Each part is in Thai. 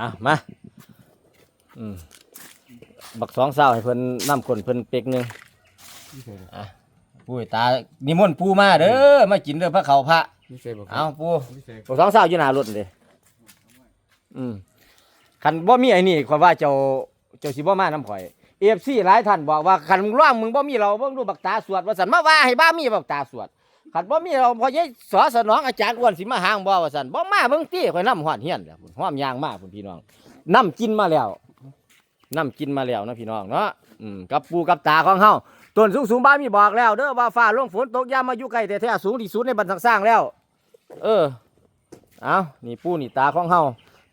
อะมาอืมบักสองเศร้าให้เพิ่นน้ำคนเพิ่นเป๊กหนึงอะปุ้ยตานิมนต์ปูมาเด้อมากินเด้อพระเขาพระ นี่ใส่บ่เอาปูนี่ใส่บักสองเศร้าอยู่หน้ารถเลยอืมคันบ่มีไอ้นี่ข่อยว่าเจ้าเจ้าสิบ่มาน้ำข่อย AFC หลายท่านบอกว่าคันมึงร่องมึงบ่มีเราเบิ่งดูบักตาสวดว่าซั่นมาว่าให้บ้ามีบักตาสวด คันบ่มีเราพอยายสอสนองอาจารย์อ้วนสิมาหางบ่ว่าซั่นบ่มาเบิ่งติข่อยนำฮอดเฮียนเด้อพุ่นหอมยางมาพุ่นพี่น้องนํกินมาแล้วนํกินมาแล้วนะพี่น้องเนาะอืมกับปูกับตาของเฮาต้นสูงๆบ้านมีบอกแล้วเด้อว่าฟ้าลงฝนตกยามมาอยู่ใกล้แต่แท้ๆสูงที่สุดในบรรทัดสร้างแล้ว เออเอานี่ปูนี่ตาของเฮา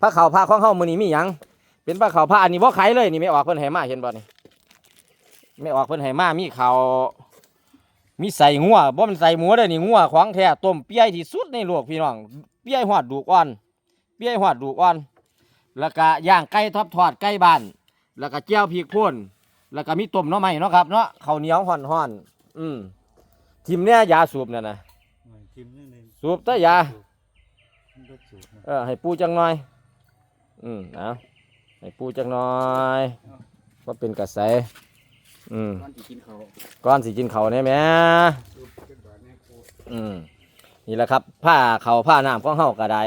พระเขาพระของเฮามื้อนี้มีหยังเป็นพระเขาพระอันนี้บ่ขเลยนี่ไม่ออกเพิ่นให้มาเห็นบ่นี่ไม่ออกเพิ่นให้มามีเขา มีใส่งัวบ่มันใส่หมูเด้อนี่งัวของแท้ต้มเปียที่สุดในโลกพี่น้องเปียหอดดูกอ่อน เปียหอดดูกอ่อน แล้วก็ย่างไก่ทอดทอดไก่บ้าน แล้วก็เจียวพริกพ่นแล้วก็มีต้มหน้อไม้เนาะครับเนาะข้าวเหนียวห่อนๆอืมทิมเนี่ยยาสูบเนั่นน่ะสูบแต่ยาเออให้ปูจังหน่อย อืมเอาให้ปูจังหน่อยว่าเป็นกระแส อืมก่อนสิกินข้าวก้อนสิกินเขาวเนี่ยแหม่สูบเป็นบาดแน่โคตรอืมนี่แหละครับผ้าเขาวผ้าน้ำของเฮากระได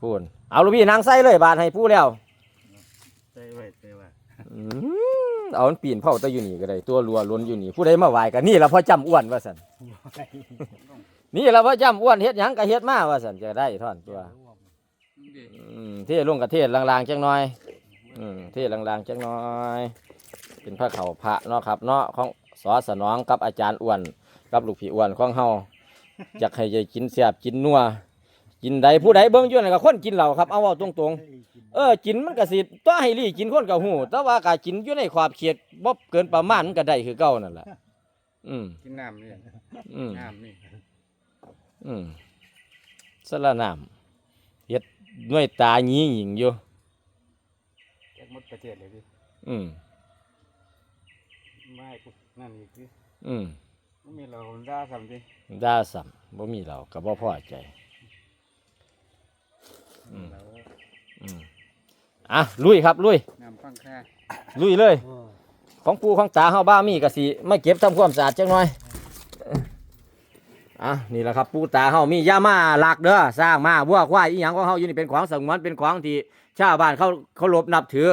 พูนเอาลูกพี่นางใส่เลยบาทให้ผู้แล้วใส่ไว้ใส่ไว้อืมเอามันปีนเผาแตะอยู่นี่ก็ได้ตัวรัวล้นอยู่นี่ผู้ใดมาไหวกันนี่ละพ่อจำอ้วนว่าสันนี่ละพ่อจำอ้วนเฮ็ดหยังก็เฮ็ดมาว่าสันจะได้ท่อนตัวนี่อืมเทลงกับเทศลางๆจังน้อย อืมเทศลางๆจังน้อย เป็นพระเขาพระเนาะครับเนาะของสอสนองกับอาจารย์อ้วนกับลูกพี่อ้วนของเฮาอยากให้ยายกินแซ่บกินนัวกินใดผู้ใดเบิ่งอยู่นั่นก็คนกินเหล้าครับเอาเว้าตรงๆเออกินมันก็สิต่อให้ลี่กินคนก็ฮู้แต่ว่าก็กินอยู่ในขอบเขตบ่เกินประมาณมันก็ได้คือเก่านั่นแหละอืมกินน้ำนี่อืมน้ำนี่อืมสละน้ำเฮ็ดหน่วยตาหยีหญิงอยู่แจ็คหมดประเทศเลยดิอืม ไม่กูนั่นอีกดิอืมมันมีเราด่าซ้ำดิด่าซ้ํบ่มีเหล้าก็บ่พอใจ อืมเราอืมอะลุยครับลุยน้ำฟังค่าลุยเลย ของปูของตาเฮาบ้ามีก็สิมาเก็บทำความสะอาดจังหน่อยอะนี่แหละครับปูตาเฮามียามาหลักเด้อสร้างมาวัวควายอีหยังของเฮาอยู่นี่เป็นของสงวนเป็นของที่ชาวบ้านเขาเคารพนับถือ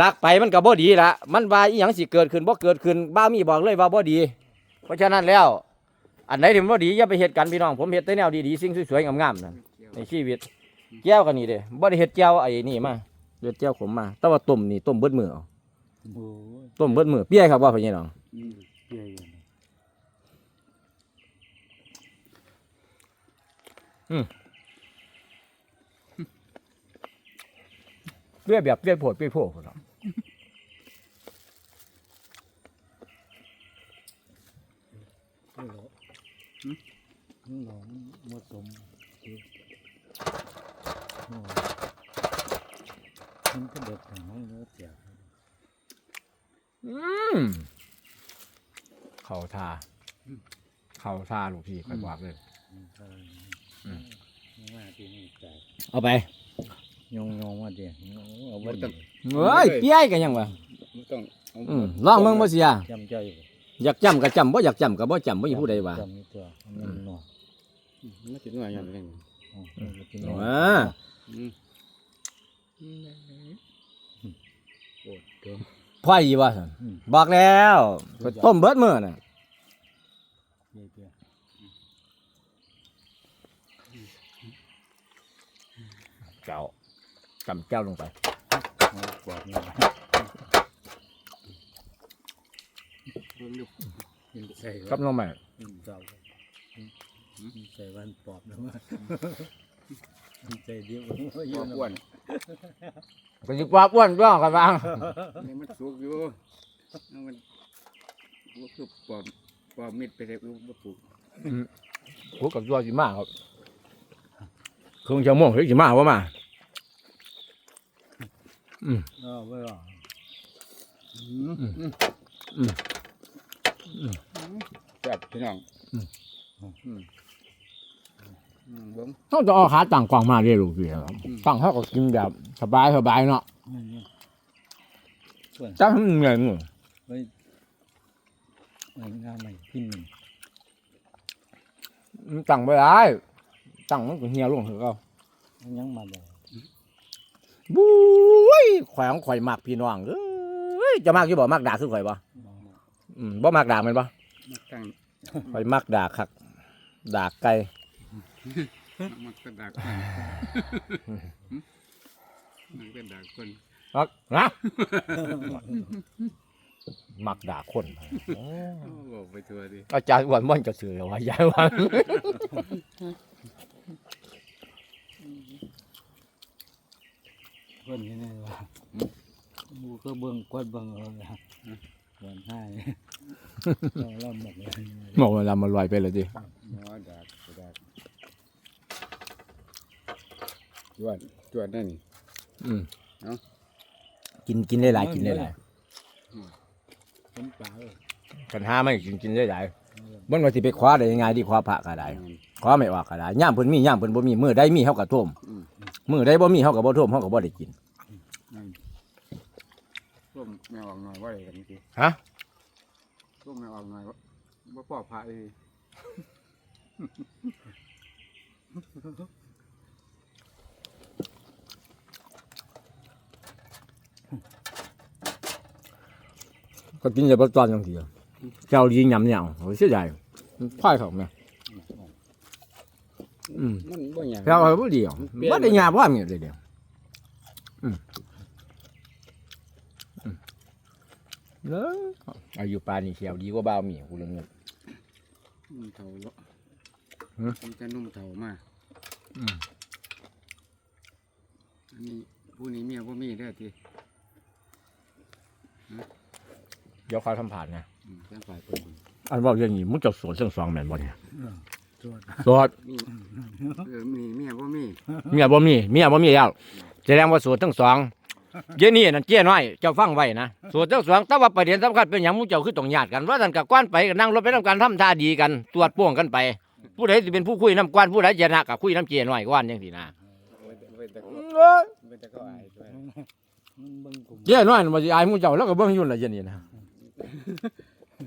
ลักไปมันก็บ่ดีละมันว่าอีหยังสิเกิดขึ้นบ่เกิดขึ้นบ้ามีบอกเลยว่าบ่ดี เพราะฉะนั้นแล้ว อันไหนที่มันบ่ดีอย่าไปเฮ็ดกันพี่น้องผมเฮ็ดแต่แนวดีๆสิ่งสวยๆงามๆนั่นในชีวิตแก้วกันนี่เด้บ่ได้เฮ็ดแก้วไอ้นี่มาเฮ็ดแก้วขมมา แต่ว่าต้มนี่ต้มเบิดมือเอาโอ้ยต้มเบิดมือเปี้ยครับว่าพี่น้องอืมเกี่ยอยู่นะเปี้ยแบบเปี้ยโพดเปี้ยโพดพุ่นเนาะ ไม่หรอกมันหนองผสมคือโอ้ยมันก็เด็ดทางนั้นแล้วเสียอืมเข้าท่าเข้าท่าลูกพี่ค่อยบอกเลยมันก็อืมว่าที่นี่จ่ายเอาไปยงยงว่าเดี๋ยวเอาไว้เอ้ยเปี้ยกันยังวะมันต้องเอาอืมลองเบิ่งบ่เสียจำใจบ่ อยากจำก็จำบ่อยากจำก็บ่จำบ่มีผู้ใดว่าจำนี่ตัวมันหนอไม่ติดหน่วยอย่างนี้อ๋อมันกินหนออ่าอืมโอ้เกินพ่อยอีว่าซั่นอืมบอกแล้วก็ต้มเบิดมื้อน่ะเดี๋ยวเดี๋ยวเจ้าจำเจ้าลงไป เอากวาดนี่เบิ่งดูกินใส่กับน้องใหม่กินเจ้าใส่วันปอบแล้วมั้งใส่เดียวว่าอพยู่อนะอ้วนก็สิว่าอ้วนก็กันวางนี่มันสุกอยู่เอามันว่าคือปอบปอบมิดไปเลยลูกบ่ปลูกโหกับยัวสิมาครับครึ่งชั่วโมงเฮ้ยสิมาบ่มาเออไม่หรอก แซ่บพี่น้องอืมอืมอืมเบิ่งเขาจะเอาขาตั้งกล่องมาเรียลูกพี่ครับตั้งเขาก็กินแบบสบายสบายเนาะตั้งให้มันเหนื่อยมือไว้ไว้งานใหม่พินหนึ่งมันตั้งไม่ได้ตั้งมันก็เหี่ยวลงคือเขายังมาบอกบุ้ยข่อยของข่อยมากพี่น้องเอ้ยจะมากอยู่บ่มากด่าคือข่อยบ่ อกอืมบ่มากด่าแมันบ่มักตั้งข่อยมักด่าคักด่าไก่มักกระดากคนมักกระดากคนมักนะมักด่าคนโอ้บอกไปทัวดิอาจารย์อ้วันมันจะสื่อว่ายายวันเพื่อนนี่นี่ว่าบูก็เบิ่งกวดเบิ่งเอาละวันให้ เราเล่าหมดเลยบอกเวลามันลอยไปเลยดิหมอดากกระดากจวดจวดนั่นนี่อืมเนาะกินกินได้หลายกินได้หลายเป็นปลาเลยกันห้าไม่กินกินได้หลายมันว่าสิไปคว้าได้ยังไงดีคว้าพระก็ได้คว้าไม่ออกก็ได้ย่ามเพิ่นมีย่ามเพิ่นบ่มีมือได้มีเฮาก็ท่วมอืมมือได้บ่มีเฮาก็บ่ท่วมเฮาก็บ่ได้กินนั่นร่วมไม่ออกหน่อยว่าอะไรกันทีฮะ ร่วมไม่ออกหน่อยว่าว่าปอพระเอยก็กินแต่บ่ตอนจังซี่เจ้าดีหยำหยังโอ้ยเสียดายควายเขาแม่อืมมันบ่หยังแล้วเอาบ่ดีอะบ่ได้หยาบ่มีเลยเดียวอืมอืม เด้ออายุปานนี้เขียวดีกว่าบ่าวมีกูเรื่องเงิน นุ่มเถาเนาะหือมันจะนุ่มเถามาอืมอันนี้ผู้นี้เมียบ่มีได้อทีเดี๋ยวเขาทำผ่านนะ อืมแจ้งฝ่ายเพิ่นอันว่าเรื่องนี้มึงจะสวนเชิงสองแม่นบ่เนี่ยตรวจสวดมีเออมีเมียบ่มี เมียบ่มีเมียบ่มีแล้วแสดงว่าสวนทั้งสอง เดี๋ยวนี้นั่นเจ้น้อยเจ้าฟังไว้นะสวนทั้งสองแต่ว่าประเด็นสำคัญเป็นหยังมึงเจ้าคือต้องญาติกันว่าท่านกับกวนไปก็นั่งรถไปทำการทำท่าดีกันตรวจป่วงกันไป ผู้ใดสิเป็นผู้คุยน้ำกวนผู้ใดจะนะกับคุยน้ำเจ้น้อยกวนจังซี่นะเว้นแต่ก็เว้นแต่ก็อายด้วยมันเบิ่งกลุ่มเจ้น้อยมันสิอายมึงเจ้าแล้วก็เบิ่งอยู่ล่ะเดี๋ยวนี้นะ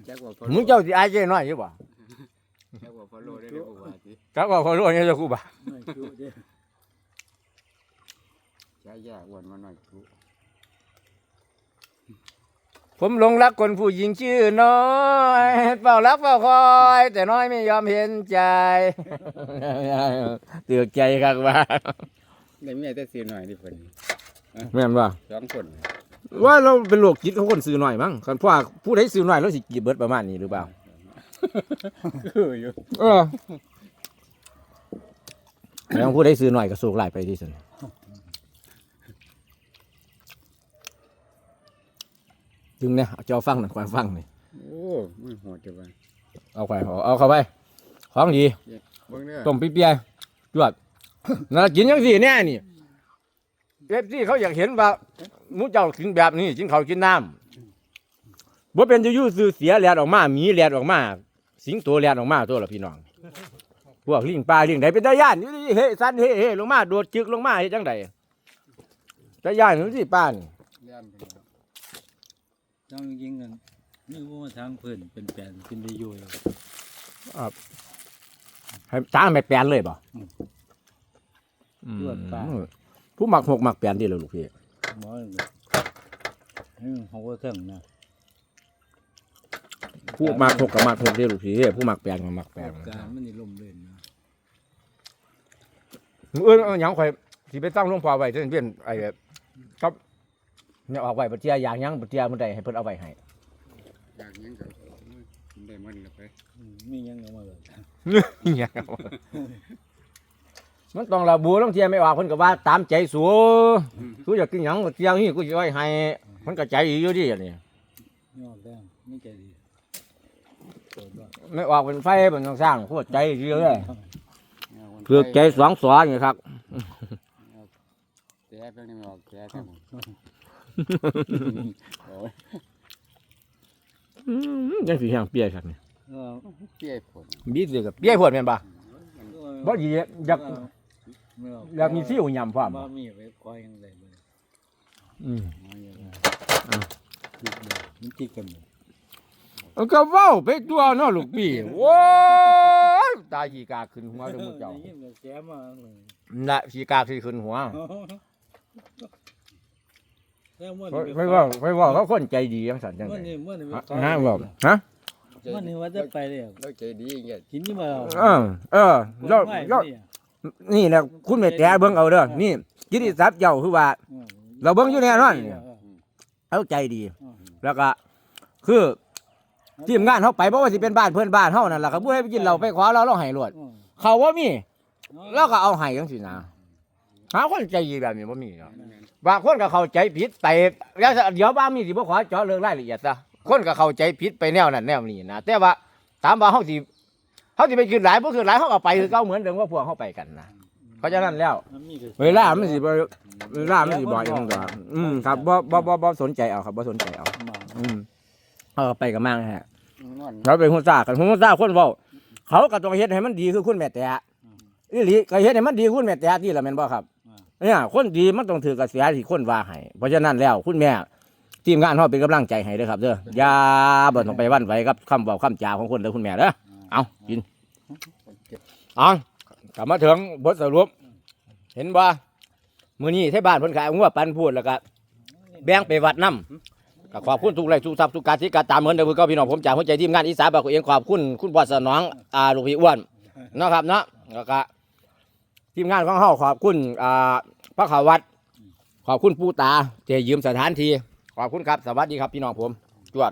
แจ็คว่าพอมึงเจ้าสิอายเจ้น้อยอยู่บ่แจ็คว่าพอโลได้เด้อบ่ว่าสิครับว่าเขารู้เนี่ยจะกูบ่ไม่จุเด้อใช้ยาอ้วนมาหน่อยกู ผมหลงรักคนผู้หญิงชื่อน้อยเฝ้ารักเฝ้าคอย แต่น้อยไม่ยอมเห็นใจเตือกใจครับว่าได้เมียแต่สิหน่อยดิเพิ่นแม่นว่าสองคนว่าเราเป็นโรคจิตของคนซื้อหน่อยมั้งคันพวกผู้ใดซื้อหน่อยแล้วสิกีบเบิดประมาณนี้หรือเปล่าคืออยู่เออแล้วผู้ใดซื้อหน่อยก็สูกหลายไปที่สุด จึงเนี่ยเอาเจ้าฟังหน่อยควายฟังนี่โอ้มันโหดจังว่าเอาควายเอาเอาเข้าไปของดีเบิ่งเด้อต้มเปียๆจวดน่ากินยังสี่แน่นี่เอฟซีเขาอยากเห็นว่าหมูเจ้ากินแบบนี้กินเขาวกินน้ำบ่เป็นจะยู่ซื้อเสียแลดออกมาหมีแลดออกมา สิงโตแลดออกมาตัวละพี่น้องพวกลิงปลาลิงใดเป็นตาย่านอยู่นี่เฮ้สันเฮ้เฮ้ลงมาโดดจึกลงมาเฮ็ดจังใดตาย่านอยู่ที่ป้านี่เลี้ย นไปแล้วต้องยิงกันนี่ว่าทางเพื่อนเป็นแปลนกินได้อยู่เลยให้ตามไปแปลนเลยบ่อืมอืมเลือดปลาผู้มักหกมักแปลนดีเลยลูกพี่หมอเลยให้มันเขาก็เท่งนะผู้มักหกกับมักหกดีลูกพี่ผู้มักแปลนกับมักแปลนการมันนี่ลมเล่นนะเออเอาหยังข่อยสิไปตั้งหลวงพ่อไว้เพิ่นเพิ่นไอ้ครับ เนี่ยออกไว้บ่เจียอย่างหยังบ่เจียมื้อใดให้เพิ่นเอาไว้ให้อยากหยังก็กินได้มันละไปอืมมียังเอามาเลยเนี่ยมันต้องระบุต้องเทียไม่ออกเพิ่นก็ว่าตามใจสูกูอยากกินหยังก็เที่ยงนี้กูสิไว้ให้เพิ่นก็ใจดีอยู่ดิอันนี้ยอดแรงไม่ใจดีเปิดว่าไม่ออกเป็นไฟเป็นต้องสร้างโคตรใจดีเลยเอาคนเพือกใจสองสอนี่ครับแก่เพิ่นนี่ไม่ออกแก่แต่ผมโอ้ ยอืมจังสิแห้งเปียครับนี่เออเปี้ยผลบีสิกับเปียพวดแม่นบ่ก็บ่ดีอยากอยากมีฟิวยำพร้อมบ่มีไปคอยยังไงบ่อืมมันติดกันมันก็เว้าไปตัวเนาะลูกพี่โว้ยตาขี้กาขึ้นหัวเด้อหมู่เจ้าได้ยินแต่เสียมาเลยน่ะขี้กาสิขึ้นหัว แล้วมื่อไม่ว่าไม่ว่าเขาคนใจดีจังซั่นจังเมื่อได๋นี้เมื่อนี้ฮะบอกฮะเมื่อนี้ว่าจะไปเลยเราใจดีอย่างเงี้ยกินนี่มาเออเออแล้วแล้วนี่แหละคุณแม่แต่เบิ่งเอาเด้อนี่กิตติศัพท์เจ้าคือว่าเราเบิ่งอยู่แน่นอนเนี่ยเขาใจดีแล้วก็ คือทีมงานเขาไปบ่ว่าสิเป็นบ้านเพื่อนบ้านเฮานั่นล่ะครับผู้ให้ไปกินเราไปขอเราเราให้รวดเขาว่ามีเราก็เอาให้จังซี่นะ หาคนใจดีแบบนี้บ่มีเนาะบางคนก็เข้าใจผิดไปแล้วเดี๋ยวบ้ามีสิบ่ขอเจาะเรื่องรายละเอียดซะคนก็เข้าใจผิดไปแนวนั้นแนวนี้นะแต่ว่าถามว่าเฮาสิเฮาสิไปคือหลายบ่คือหลายเฮาก็ไปคือเก่าเหมือนเดิมว่าพวกเฮาไปกันนะเพราะฉะนั้นแล้ว เวลามันสิบ่เวลามันสิบ่อย่างนั้นอืมครับบ่บ่บ่บ่สนใจเอาครับบ่สนใจเอา อืมเออไปกับมั่งฮะเราเป็นคนซ่ากันคนซ่าคนเว้าเขาก็ต้องเฮ็ดให้มันดีคือคุณแม่แต่อีหลีก็เฮ็ดให้มันดีคุณแม่แต่ที่ละแม่นบ่ครับ เนี่ยคนดีมันต้องถือกระแสที่คนว่าให้เพราะฉะนั้นแล้วคุณแม่ทีมงานเฮาเป็นกำลังใจให้เด้อครับเด้ออย่าบ่ต้องไปหวันไหวกับคำเว้าคำจาของคนเด้อคุณแม่เด้อเอากินเอากลับมาถึงบทสรุป เห็นบ่มื้อนี้ที่บ้านเพิ่นขายงัวปันพูดแล้วก็แบ่งไปวัดน้ำก็ขอบคุณทุกไลค์ทุกทรัพย์ทุกการที่การตามเหมือนเดิมก็พี่น้องผมจากหัวใจทีมงานอีสานบากเองขอบคุณคุณบอสนองอ่าลูกพี่อ้วนเนาะครับเนาะแล้วก็ ทีมงานของเฮาขอบคุณอ่าพระขาวัด ขอบคุณปู่ตาเจยืมสถานที่ขอบคุณครับ สวัสดีครับพี่น้องผมจวด